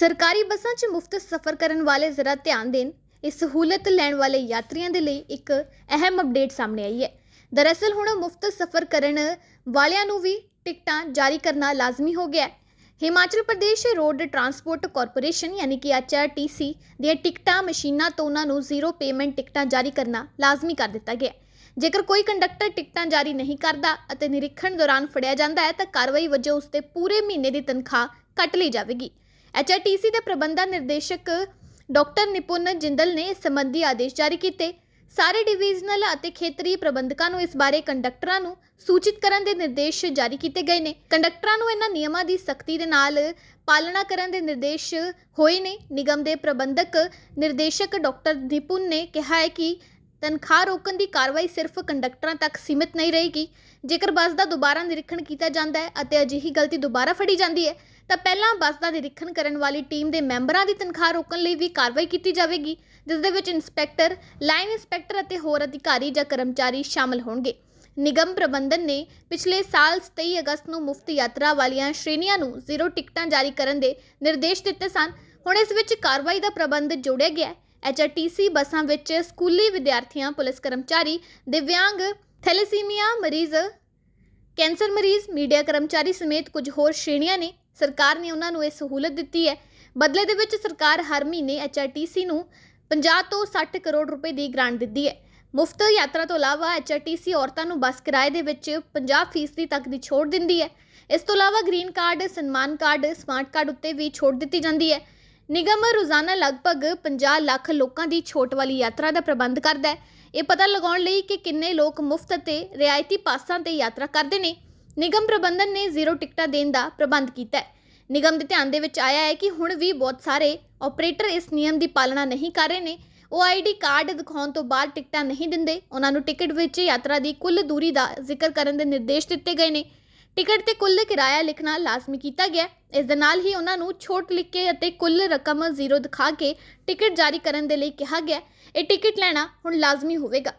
ਸਰਕਾਰੀ ਬੱਸਾਂ 'ਚ ਮੁਫਤ ਸਫ਼ਰ ਕਰਨ ਵਾਲੇ ਜ਼ਰਾ ਧਿਆਨ ਦੇਣ, ਇਸ ਸਹੂਲਤ ਲੈਣ ਵਾਲੇ ਯਾਤਰੀਆਂ ਦੇ ਲਈ ਇੱਕ ਅਹਿਮ ਅਪਡੇਟ ਸਾਹਮਣੇ ਆਈ ਹੈ। ਦਰਅਸਲ ਹੁਣ ਮੁਫਤ ਸਫ਼ਰ ਕਰਨ ਵਾਲਿਆਂ ਨੂੰ ਵੀ ਟਿਕਟਾਂ ਜਾਰੀ ਕਰਨਾ ਲਾਜ਼ਮੀ ਹੋ ਗਿਆ ਹੈ। Himachal Pradesh road transport corporation ਯਾਨੀ ਕਿ ਐਚਆਰਟੀਸੀ ਦੀਆਂ ਟਿਕਟਾਂ ਮਸ਼ੀਨਾਂ ਤੋਂ ਉਹਨਾਂ ਨੂੰ ਜ਼ੀਰੋ ਪੇਮੈਂਟ ਟਿਕਟਾਂ ਜਾਰੀ ਕਰਨਾ ਲਾਜ਼ਮੀ ਕਰ ਦਿੱਤਾ ਗਿਆ ਜੇਕਰ ਕੋਈ ਕੰਡਕਟਰ ਟਿਕਟਾਂ ਜਾਰੀ ਨਹੀਂ ਕਰਦਾ ਅਤੇ ਨਿਰੀਖਣ ਦੌਰਾਨ ਫੜਿਆ ਜਾਂਦਾ ਹੈ ਤਾਂ ਕਾਰਵਾਈ ਵਜੋਂ ਉਸ ਤੇ ਪੂਰੇ ਮਹੀਨੇ ਦੀ ਤਨਖਾਹ ਕੱਟ ਲਈ ਜਾਵੇਗੀ। ਐਚਆਰਟੀਸੀ ਦੇ ਪ੍ਰਬੰਧਨ ਨਿਰਦੇਸ਼ਕ ਡਾਕਟਰ ਨਿਪੁੰਨ ਜਿੰਦਲ ਨੇ ਇਸ ਸੰਬੰਧੀ ਆਦੇਸ਼ ਜਾਰੀ ਕੀਤੇ। ਸਾਰੇ ਡਿਵੀਜ਼ਨਲ ਅਤੇ ਖੇਤਰੀ ਪ੍ਰਬੰਧਕਾਂ ਨੂੰ ਇਸ ਬਾਰੇ ਕੰਡਕਟਰਾਂ ਨੂੰ ਸੂਚਿਤ ਕਰਨ ਦੇ ਨਿਰਦੇਸ਼ ਜਾਰੀ ਕੀਤੇ ਗਏ ਨੇ। ਕੰਡਕਟਰਾਂ ਨੂੰ ਇਹਨਾਂ ਨਿਯਮਾਂ ਦੀ ਸਖਤੀ ਦੇ ਨਾਲ ਪਾਲਣਾ ਕਰਨ ਦੇ ਨਿਰਦੇਸ਼ ਹੋਏ ਨੇ। ਨਿਗਮ ਦੇ ਪ੍ਰਬੰਧਕ ਨਿਰਦੇਸ਼ਕ ਡਾਕਟਰ ਨਿਪੁੰਨ ਨੇ ਕਿਹਾ ਹੈ ਕਿ ਤਨਖਾਹ ਰੋਕਣ ਦੀ ਕਾਰਵਾਈ ਸਿਰਫ ਕੰਡਕਟਰਾਂ ਤੱਕ ਸੀਮਿਤ ਨਹੀਂ ਰਹੇਗੀ। ਜੇਕਰ ਬੱਸ ਦਾ ਦੁਬਾਰਾ ਨਿਰੀਖਣ ਕੀਤਾ ਜਾਂਦਾ ਹੈ ਅਤੇ ਅਜਿਹੀ ਗਲਤੀ ਦੁਬਾਰਾ ਫੜੀ ਜਾਂਦੀ ਹੈ ਤਾਂ ਪਹਿਲਾਂ ਬੱਸ ਦਾ ਨਿਰੀਖਣ ਕਰਨ ਵਾਲੀ ਟੀਮ ਦੇ ਮੈਂਬਰਾਂ ਦੀ ਤਨਖਾਹ ਰੋਕਣ ਲਈ ਵੀ ਕਾਰਵਾਈ ਕੀਤੀ ਜਾਵੇਗੀ, ਜਿਸ ਦੇ ਵਿੱਚ ਇੰਸਪੈਕਟਰ, ਲਾਈਨ ਇੰਸਪੈਕਟਰ ਅਤੇ ਹੋਰ ਅਧਿਕਾਰੀ ਜਾਂ ਕਰਮਚਾਰੀ ਸ਼ਾਮਲ ਹੋਣਗੇ। ਨਿਗਮ ਪ੍ਰਬੰਧਨ ਨੇ ਪਿਛਲੇ ਸਾਲ 27 ਅਗਸਤ ਨੂੰ ਮੁਫਤ ਯਾਤਰਾ ਵਾਲੀਆਂ ਸ਼੍ਰੇਣੀਆਂ ਨੂੰ ਜ਼ੀਰੋ ਟਿਕਟਾਂ ਜਾਰੀ ਕਰਨ ਦੇ ਨਿਰਦੇਸ਼ ਦਿੱਤੇ ਸਨ। ਹੁਣ ਇਸ ਵਿੱਚ ਕਾਰਵਾਈ ਦਾ ਪ੍ਰਬੰਧ ਜੋੜਿਆ ਗਿਆ ਹੈ। ਐਚਆਰਟੀਸੀ ਬੱਸਾਂ ਵਿੱਚ ਸਕੂਲੀ ਵਿਦਿਆਰਥੀਆਂ, ਪੁਲਿਸ ਕਰਮਚਾਰੀ, ਦਿਵਿਆਂਗ, ਥੈਲੇਸੀਮੀਆ ਮਰੀਜ਼, ਕੈਂਸਰ ਮਰੀਜ਼, ਮੀਡੀਆ ਕਰਮਚਾਰੀ ਸਮੇਤ ਕੁਝ ਹੋਰ ਸ਼੍ਰੇਣੀਆਂ ਨੇ ਸਰਕਾਰ ਨੇ ਉਹਨਾਂ ਨੂੰ ਇਹ ਸਹੂਲਤ ਦਿੱਤੀ ਹੈ। ਬਦਲੇ ਦੇ ਵਿੱਚ ਸਰਕਾਰ ਹਰ ਮਹੀਨੇ ਐਚਆਰਟੀਸੀ ਨੂੰ 50 ਤੋਂ 60 ਕਰੋੜ ਰੁਪਏ ਦੀ ਗ੍ਰਾਂਟ ਦਿੰਦੀ ਹੈ। ਮੁਫਤ ਯਾਤਰਾ ਤੋਂ ਇਲਾਵਾ ਐਚਆਰਟੀਸੀ ਔਰਤਾਂ ਨੂੰ ਬੱਸ ਕਿਰਾਏ ਦੇ ਵਿੱਚ 50% ਤੱਕ ਦੀ ਛੋਟ ਦਿੰਦੀ ਹੈ। ਇਸ ਤੋਂ ਇਲਾਵਾ ਗ੍ਰੀਨ ਕਾਰਡ, ਸਨਮਾਨ ਕਾਰਡ, ਸਮਾਰਟ ਕਾਰਡ ਉੱਤੇ ਵੀ ਛੋਟ ਦਿੱਤੀ ਜਾਂਦੀ ਹੈ। ਨਿਗਮ ਰੋਜ਼ਾਨਾ ਲਗਭਗ 50 ਲੱਖ ਲੋਕਾਂ ਦੀ ਛੋਟ ਵਾਲੀ ਯਾਤਰਾ ਦਾ ਪ੍ਰਬੰਧ ਕਰਦਾ ਹੈ। ਇਹ ਪਤਾ ਲਗਾਉਣ ਲਈ ਕਿ ਕਿੰਨੇ ਲੋਕ ਮੁਫਤ ਅਤੇ ਰਿਆਇਤੀ ਪਾਸਾਂ ਤੇ ਯਾਤਰਾ ਕਰਦੇ ਨੇ। ਨਿਗਮ ਪ੍ਰਬੰਧਨ ਨੇ ਜ਼ੀਰੋ ਟਿਕਟਾਂ ਦੇਣ ਦਾ ਪ੍ਰਬੰਧ ਕੀਤਾ ਹੈ। ਨਿਗਮ ਦੇ ਧਿਆਨ ਦੇ ਵਿੱਚ ਆਇਆ ਹੈ ਕਿ ਹੁਣ ਵੀ ਬਹੁਤ ਸਾਰੇ ਆਪਰੇਟਰ ਇਸ ਨਿਯਮ ਦੀ ਪਾਲਣਾ ਨਹੀਂ ਕਰ ਰਹੇ ਨੇ। ਉਹ ਆਈਡੀ ਕਾਰਡ ਦਿਖਾਉਣ ਤੋਂ ਬਾਅਦ ਟਿਕਟਾਂ ਨਹੀਂ ਦਿੰਦੇ। ਉਹਨਾਂ ਨੂੰ ਟਿਕਟ ਵਿੱਚ ਯਾਤਰਾ ਦੀ ਕੁੱਲ ਦੂਰੀ ਦਾ ਜ਼ਿਕਰ ਕਰਨ ਦੇ ਨਿਰਦੇਸ਼ ਦਿੱਤੇ ਗਏ ਨੇ। ਟਿਕਟ ਤੇ ਕੁੱਲ ਕਿਰਾਇਆ ਲਿਖਣਾ ਲਾਜ਼ਮੀ ਕੀਤਾ ਗਿਆ ਇਸ ਦੇ ਨਾਲ ਹੀ ਉਹਨਾਂ ਨੂੰ ਛੋਟ ਲਿਖ ਕੇ ਅਤੇ ਕੁੱਲ ਰਕਮ ਜ਼ੀਰੋ ਦਿਖਾ ਕੇ ਟਿਕਟ ਜਾਰੀ ਕਰਨ ਦੇ ਲਈ ਕਿਹਾ ਗਿਆ ਇਹ ਟਿਕਟ ਲੈਣਾ ਹੁਣ ਲਾਜ਼ਮੀ ਹੋਵੇਗਾ।